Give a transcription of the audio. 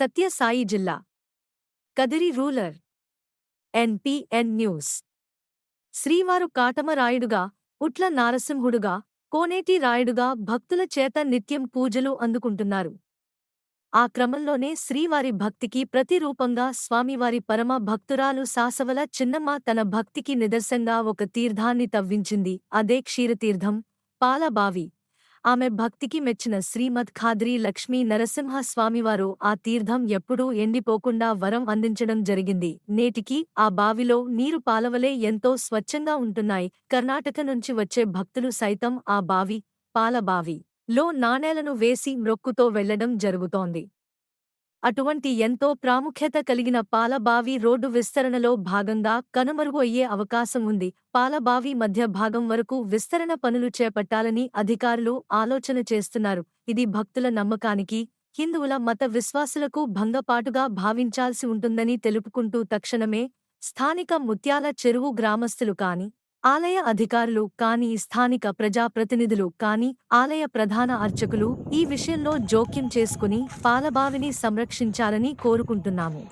సత్యసాయి జిల్లా. Kadiri ruler NPN news. శ్రీవారు కాటమరాయుడుగా ఉట్ల నారసింహుడుగా కోనేటి రాయుడుగా భక్తుల చేత నిత్యం పూజలు అందుకుంటున్నారు. ఆ క్రమంలోనే శ్రీవారి భక్తికి ప్రతిరూపంగా స్వామివారి పరమ భక్తురాలు సాసవల చిన్నమ్మ తన భక్తికి నిదర్శంగా ఒక తీర్థాన్ని తవ్వించింది. అదే క్షీరతీర్థం పాలబావి. ఆమె భక్తికి మెచ్చిన శ్రీమద్ ఖాద్రి లక్ష్మీ నరసింహ స్వామివారు ఆ తీర్థం ఎప్పుడూ ఎండిపోకుండా వరం అందించడం జరిగింది. నేటికి ఆ బావిలో నీరు పాలవలే ఎంతో స్వచ్ఛంగా ఉంటున్నాయి. కర్ణాటక నుంచి వచ్చే భక్తులు సైతం ఆ బావి పాలబావి లో నాణేలను వేసి మ్రొక్కుతో వెళ్ళడం జరుగుతోంది. అటువంటి ఎంతో ప్రాముఖ్యత కలిగిన పాలబావి రోడ్డు విస్తరణలో భాగంగా కనుమరుగు అయ్యే అవకాశం ఉంది. పాలబావి మధ్య భాగం వరకు విస్తరణ పనులు చేపట్టాలని అధికారులు ఆలోచన చేస్తున్నారు. ఇది భక్తుల నమ్మకానికి హిందువుల మత విశ్వాసులకు భంగపాటుగా భావించాల్సి ఉంటుందని తెలుపుకుంటూ తక్షణమే స్థానిక ముత్యాల చెరువు గ్రామస్తులు కాని ఆలయ అధికారులు కానీ స్థానిక ప్రజాప్రతినిధులు కానీ ఆలయ ప్రధాన అర్చకులు ఈ విషయంలో జోక్యం చేసుకుని పాలబావిని సంరక్షించాలని కోరుకుంటున్నాము.